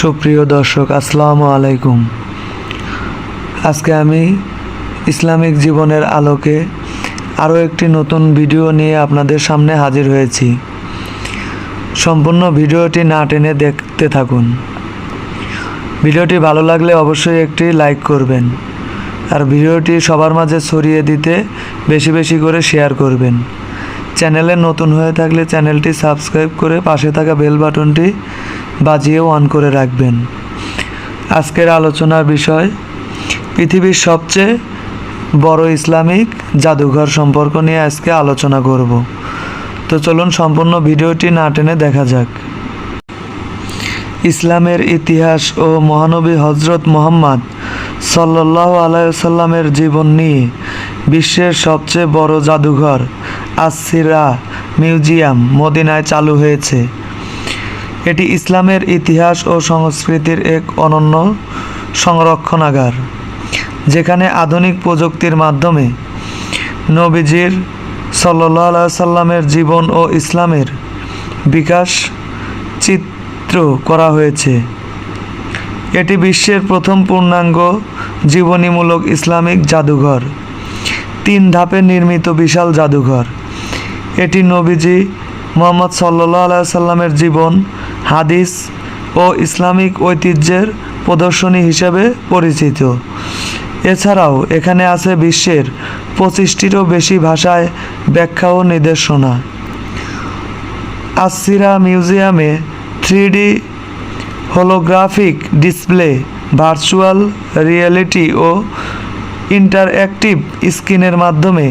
সুপ্রিয় দর্শক, আসসালামু আলাইকুম। আজকে আমি ইসলামিক জীবনের আলোকে আরও একটি নতুন ভিডিও নিয়ে আপনাদের সামনে হাজির হয়েছি। সম্পূর্ণ ভিডিওটি না টেনে দেখতে থাকুন। ভিডিওটি ভালো লাগলে অবশ্যই একটি লাইক করবেন আর ভিডিওটি সবার মাঝে ছড়িয়ে দিতে বেশি বেশি করে শেয়ার করবেন। চ্যানেলে নতুন হয়ে থাকলে চ্যানেলটি সাবস্ক্রাইব করে পাশে থাকা বেল বাটনটি বাজিয়েও অন করে রাখবেন। আজকের আলোচনার বিষয়, পৃথিবীর সবচেয়ে বড় ইসলামিক জাদুঘর সম্পর্ক নিয়ে আজকে আলোচনা করব। তো চলুন সম্পূর্ণ ভিডিওটি না টেনে দেখা যাক। ইসলামের ইতিহাস ও মহানবী হজরত মোহাম্মদ সাল্লাহ আলাইসাল্লামের জীবন নিয়ে বিশ্বের সবচেয়ে বড় জাদুঘর আসিরা মিউজিয়াম মদিনায় চালু হয়েছে। এটি ইসলামের ইতিহাস ও সংস্কৃতির এক অনন্য সংরক্ষণাগার, যেখানে আধুনিক প্রযুক্তির মাধ্যমে নবীজির সাল্লাহ সাল্লামের জীবন ও ইসলামের বিকাশ চিত্র করা হয়েছে। এটি বিশ্বের প্রথম পূর্ণাঙ্গ জীবনীমূলক ইসলামিক জাদুঘর, তিন ধাপে নির্মিত বিশাল জাদুঘর। এটি নবীজি মোহাম্মদ সাল্লাহ সাল্লামের জীবন, হাদিস ও ইসলামিক ঐতিহ্যের প্রদর্শনী হিসেবে পরিচিত। এছাড়াও এখানে আছে বিশ্বের পঁচিশটিরও বেশি ভাষায় ব্যাখ্যা ও নির্দেশনা। আসিরা মিউজিয়ামে three holographic display, virtual reality ও ইন্টারঅ্যাক্টিভ স্ক্রিনের মাধ্যমে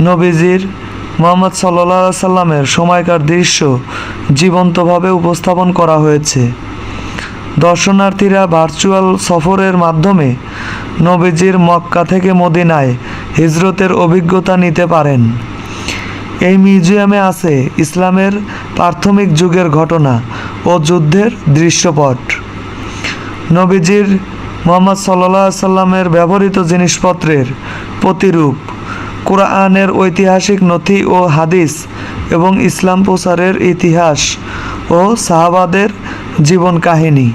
নবীজির মোহাম্মদ সাল্লা সাল্লামের সময়কার দৃশ্য জীবন্তভাবে উপস্থাপন করা হয়েছে। দর্শনার্থীরা ভার্চুয়াল সফরের মাধ্যমে নবীজির মক্কা থেকে মদিনায় হিজরতের অভিজ্ঞতা নিতে পারেন। এই মিউজিয়ামে আছে ইসলামের প্রাথমিক যুগের ঘটনা ও যুদ্ধের দৃশ্যপট। নবীজির মোহাম্মদ সাল্লা সাল্লামের ব্যবহৃত জিনিসপত্রের প্রতিরূপ কোরআনের ঐতিহাসিক নথি ও হাদিস এবং ইসলাম প্রচারের ইতিহাস ও সাহাবাদের জীবন কাহিনী।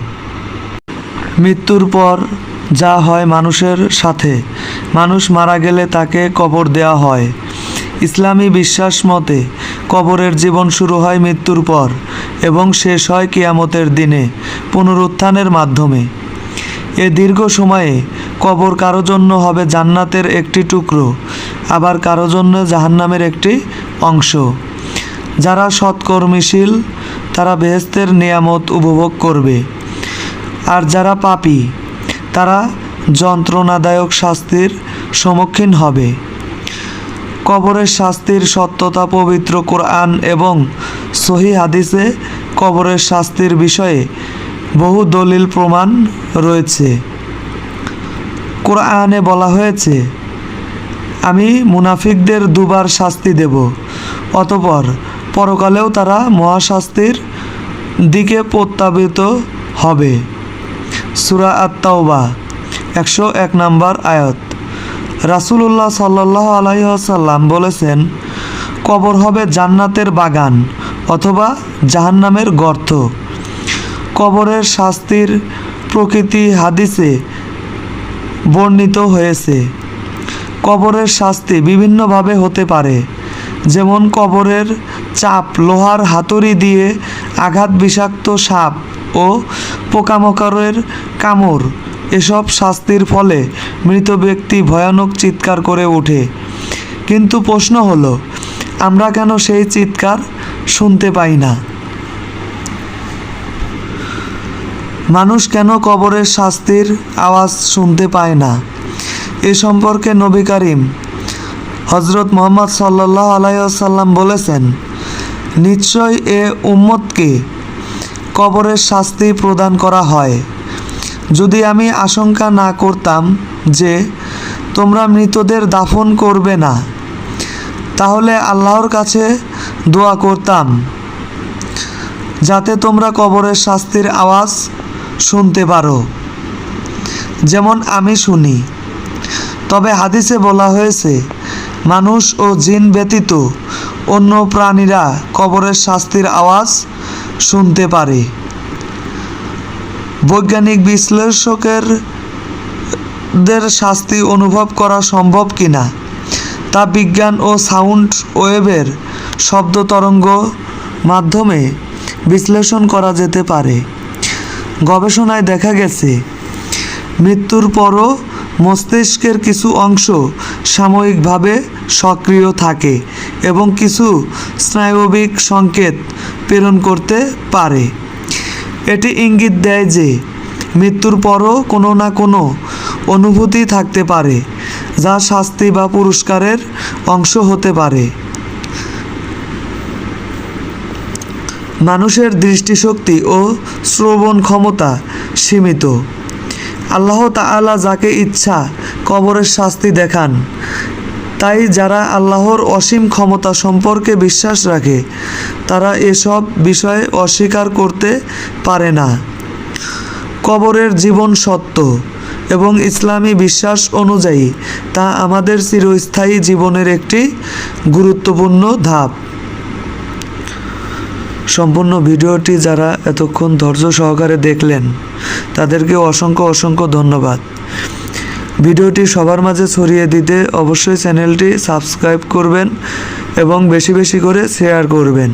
মৃত্যুর পর যা হয় মানুষের সাথে, মানুষ মারা গেলে তাকে কবর দেওয়া হয়। ইসলামী বিশ্বাস মতে, কবরের জীবন শুরু হয় মৃত্যুর পর এবং শেষ হয় কিয়ামতের দিনে পুনরুত্থানের মাধ্যমে। এ দীর্ঘ সময়ে কবর কারও জন্য হবে জান্নাতের একটি টুকরো আবার কারও জন্য জাহান্নামের একটি অংশ। যারা সৎকর্মীশীল, তারা বেহেস্তের নিয়ামত উপভোগ করবে। আর যারা পাপি, তারা যন্ত্রণাদায়ক শাস্তির সম্মুখীন হবে। কবরের শাস্তির সত্যতা পবিত্র কোরআন এবং সহি হাদিসে কবরের শাস্তির বিষয়ে বহু দলিল প্রমাণ রয়েছে। কোরআনে বলা হয়েছে আমি মুনাফিকদের দুবার শাস্তি দেব। অতপর পরকালেও তারা মহাশাস্তির দিকে প্রত্যাবিত হবে। সুরা আত্মাওবা একশো এক নম্বর আয়ত। রাসুলুল্লাহ সাল্লাহ আলাইসাল্লাম বলেছেন, কবর হবে জান্নাতের বাগান অথবা জাহান্নামের গর্ত। কবরের শাস্তির প্রকৃতি হাদিসে বর্ণিত হয়েছে। কবরের শাস্তি বিভিন্নভাবে হতে পারে। যেমন কবরের চাপ লোহার হাতুড়ি দিয়ে আঘাত বিষাক্ত সাপ ও পোকামাকড়ের কামড়, এসব শাস্তির ফলে মৃত ব্যক্তি ভয়ানক চিৎকার করে ওঠে। কিন্তু প্রশ্ন হলো, আমরা কেন সেই চিৎকার শুনতে পাই না? মানুষ কেন কবরের শাস্তির আওয়াজ শুনতে পায় না? এ সম্পর্কে নবী করিম হজরত মোহাম্মদ সাল্লাহ আলাইসাল্লাম বলেছেন, নিশ্চয় এ উম্মতকে কবরের শাস্তি প্রদান করা হয়। যদি আমি আশঙ্কা না করতাম যে তোমরা মৃতদের দাফন করবে না, তাহলে আল্লাহর কাছে দোয়া করতাম, যাতে তোমরা কবরের শাস্তির আওয়াজ শুনতে পারো। যেমন আমি শুনি তবে হাদিসে বলা হয়েছে, মানুষ ও জিন ব্যতীত অন্য প্রাণীরা কবরের শাস্তির আওয়াজ শুনতে পারে। বৈজ্ঞানিক বিশ্লেষকের দের শাস্তি অনুভব করা সম্ভব কিনা, তা বিজ্ঞান ও সাউন্ড ওয়েভের শব্দ তরঙ্গ মাধ্যমে বিশ্লেষণ করা যেতে পারে। গবেষণায় দেখা গেছে, মৃত্যুর পরও মস্তিষ্কের কিছু অংশ সাময়িকভাবে সক্রিয় থাকে এবং কিছু স্নায়বিক সংকেত প্রেরণ করতে পারে। এটি ইঙ্গিত দেয় যে মৃত্যুর পরও কোনো না কোনো অনুভূতি থাকতে পারে, যা শাস্তি বা পুরস্কারের অংশ হতে পারে। মানুষের দৃষ্টিশক্তি ও শ্রবণ ক্ষমতা সীমিত। আল্লাহ তাআলা যাকে ইচ্ছা কবরের শাস্তি দেখান। তাই যারা আল্লাহর অসীম ক্ষমতা সম্পর্কে বিশ্বাস রাখে, তারা এসব বিষয়ে অস্বীকার করতে পারে না। কবরের জীবন সত্য এবং ইসলামী বিশ্বাস অনুযায়ী তা আমাদের চিরস্থায়ী জীবনের একটি গুরুত্বপূর্ণ ধাপ। সম্পূর্ণ ভিডিওটি যারা এতক্ষণ ধৈর্য সহকারে দেখলেন, তাদেরকে অসংখ্য অসংখ্য ধন্যবাদ। ভিডিওটি সবার মাঝে ছড়িয়ে দিতে অবশ্যই চ্যানেলটি সাবস্ক্রাইব করবেন এবং বেশি বেশি করে শেয়ার করবেন।